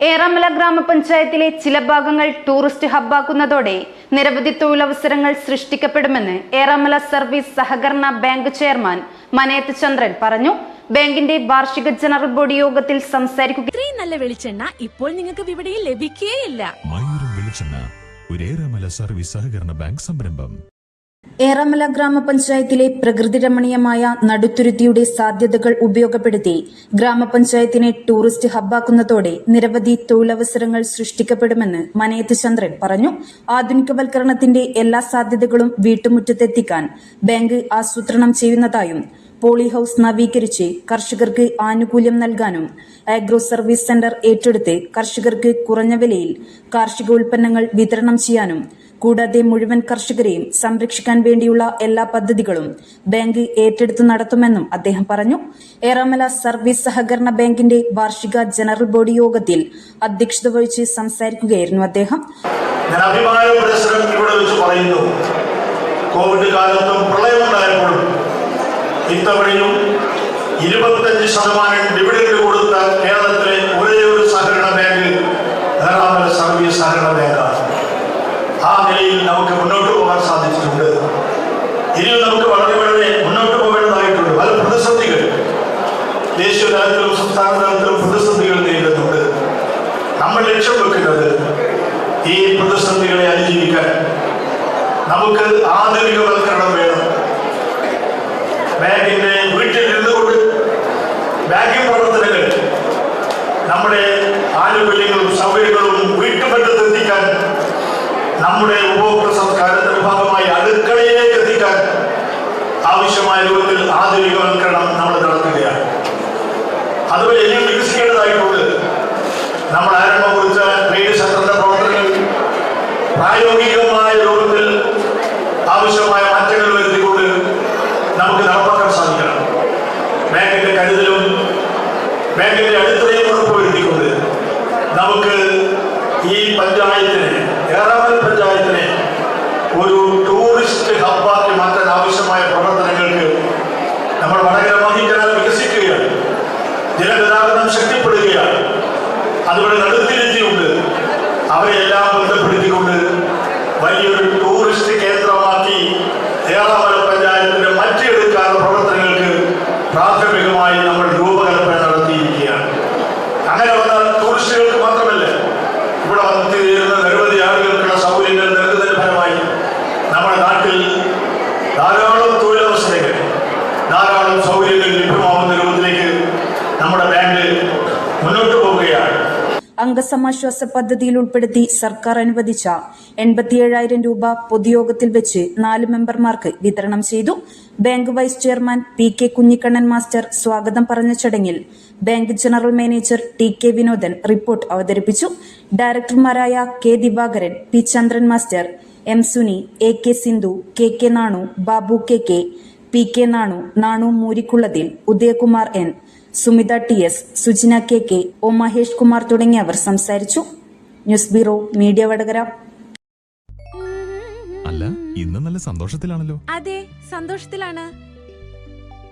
ഏറമല ഗ്രാമപഞ്ചായത്തിലെ ചില ഭാഗങ്ങൾ ടൂറിസ്റ്റ് ഹബ്ബാക്കുന്നതോടെ നിരവധി തൊഴിലവസരങ്ങൾ സൃഷ്ടിക്കപ്പെടുമെന്ന് ഏറമല സർവീസ് സഹകരണ ബാങ്ക് ചെയർമാൻ മനേത്ത് ചന്ദ്രൻ പറഞ്ഞു. ബാങ്കിന്റെ വാർഷിക ജനറൽ ബോഡി യോഗത്തിൽ സംസാരിക്കുക ഇത്രയും നല്ല വെളിച്ചെണ്ണ ഇപ്പോൾ നിങ്ങൾക്ക് വിപണിയിൽ ലഭിക്കുകയില്ല മയൂരം വെളിച്ചെണ്ണ ഒരേറെമല സർവീസ് സഹകരണ ബാങ്ക് സംരംഭം. ഏറമല ഗ്രാമപഞ്ചായത്തിലെ പ്രകൃതി രമണീയമായ നടുത്തുരുത്തിയുടെ സാധ്യതകൾ ഉപയോഗപ്പെടുത്തി ഗ്രാമപഞ്ചായത്തിനെ ടൂറിസ്റ്റ് ഹബ്ബാക്കുന്നതോടെ നിരവധി തൊഴിലവസരങ്ങൾ സൃഷ്ടിക്കപ്പെടുമെന്ന് മനയത്ത് ചന്ദ്രൻ പറഞ്ഞു. ആധുനികവൽക്കരണത്തിന്റെ എല്ലാ സാധ്യതകളും വീട്ടുമുറ്റത്തെത്തിക്കാൻ ബാങ്ക് ആസൂത്രണം ചെയ്യുന്നതായും പോളി ഹൌസ് നവീകരിച്ച് കർഷകർക്ക് ആനുകൂല്യം നൽകാനും ആഗ്രോ സർവീസ് സെന്റർ ഏറ്റെടുത്ത് കർഷകർക്ക് കുറഞ്ഞ വിലയിൽ കാർഷിക ഉൽപ്പന്നങ്ങൾ വിതരണം ചെയ്യാനും കൂടാതെ മുഴുവൻ കർഷകരെയും സംരക്ഷിക്കാൻ വേണ്ടിയുള്ള എല്ലാ പദ്ധതികളും ബാങ്ക് ഏറ്റെടുത്തു നടത്തുമെന്നും അദ്ദേഹം പറഞ്ഞു. ഏറാമല സർവീസ് സഹകരണ ബാങ്കിന്റെ വാർഷിക ജനറൽ ബോഡി യോഗത്തിൽ അധ്യക്ഷത വഹിച്ച് സംസാരിക്കുകയായിരുന്നു അദ്ദേഹം. ഞാൻ കോവിഡ് കാലത്തും പ്രളയമുണ്ടായപ്പോഴും ഇത്തവണയും ഇരുപത്തഞ്ച് ശതമാനം ഡിവിഡൻഡ് കൊടുത്ത കേരളത്തിലെ ഒരേ ഒരു സഹകരണ ബാങ്ക് ധാരാമല സർവീസ് സഹകരണ ബാങ്കാണ്. ആ നിലയിൽ നമുക്ക് മുന്നോട്ട് പോകാൻ സാധിച്ചിട്ടുണ്ട്. ഇനിയും നമുക്ക് വളരെ വളരെ മുന്നോട്ട് പോകേണ്ടതായിട്ടുണ്ട്. പല പ്രതിസന്ധികൾ. ദേശീയ തലത്തിലും സംസ്ഥാന തലത്തിലും പ്രതിസന്ധികൾ നേരിടുന്നുണ്ട്. നമ്മൾ ലക്ഷ്യം വെക്കുന്നത് ഈ പ്രതിസന്ധികളെ അതിജീവിക്കാൻ. നമുക്ക് ആധുനികവൽക്കരണം വേണം. ബാങ്കിന്റെ വീട്ടിൽ നിന്നുകൊണ്ട് ബാങ്കിംഗ് പ്രവർത്തനങ്ങൾ. നമ്മുടെ ആനുകൂല്യങ്ങളും സൗകര്യങ്ങളും വീട്ടുപറ്റത്ത് എത്തിക്കാൻ നമ്മുടെ ഉപഭോക്തൃ സംസ്കാരത്തിന്റെ ഭാഗമായി അടുക്കളയിലേക്ക് എത്തിക്കാൻ ആവശ്യമായ രൂപത്തിൽ ആധുനികവൽക്കരണം നമ്മൾ നടത്തുകയാണ്. അതുപോലെ ഇനിയും വികസിക്കേണ്ടതായിട്ടുണ്ട്. നമ്മൾ ആരംഭം കുറിച്ച ട്രേഡ് സെന്ററിന്റെ പ്രവർത്തനങ്ങൾ പ്രായോഗികമായ രൂപത്തിൽ ആവശ്യമായ മാറ്റങ്ങൾ വരുത്തിക്കൊണ്ട് നമുക്ക് നടപ്പാക്കാൻ സാധിക്കണം ബാങ്കിന്റെ കരുതലും ബാങ്കിന്റെ അടിത്തറയും ഉറപ്പുവരുത്തിക്കൊണ്ട് നമുക്ക് ഈ പഞ്ചായത്തിനെ ഏറാമൽ പഞ്ചായത്തിനെ ഒരു ടൂറിസ്റ്റ് ഹബ്ബാക്കി മാറ്റാൻ ആവശ്യമായ പ്രവർത്തനങ്ങൾക്ക് നമ്മൾ വടകര മഹിക്കനാൽ വികസിക്കുകയാണ്. ജനഗതാഗതം ശക്തിപ്പെടുകയാണ്. അതുപോലെ നടുത്തിരുത്തിയുണ്ട്. അവരെല്ലാം ബന്ധപ്പെടുത്തിക്കൊണ്ട് വലിയൊരു ടൂറിസ്റ്റ് കേന്ദ്രമാക്കി ഏറാമല അംഗസമാശ്വാസ പദ്ധതിയിൽ ഉൾപ്പെടുത്തി സർക്കാർ അനുവദിച്ച എൺപത്തിയേഴായിരം രൂപ പൊതുയോഗത്തിൽ വെച്ച് നാല് മെമ്പർമാർക്ക് വിതരണം ചെയ്തു. Bank vice chairman P K Kunhikannan master സ്വാഗതം പറഞ്ഞ ചടങ്ങിൽ bank general manager T K Vinodan report അവതരിപ്പിച്ചു. ഡയറക്ടർമാരായ K Divakaran P Chandran master M Suni A K Sindhu K K Nanu Babu K K P K Nanu Nanu മൂരിക്കുള്ളതിൽ Udayakumar N Sumitha T S Sujina K K O Mahesh Kumar തുടങ്ങിയവർ സംസാരിച്ചു. News bureau media Vadakara. അല്ല ഇന്ന് നല്ല സന്തോഷത്തിലാണല്ലോ. അതെ സന്തോഷത്തിലാണ്.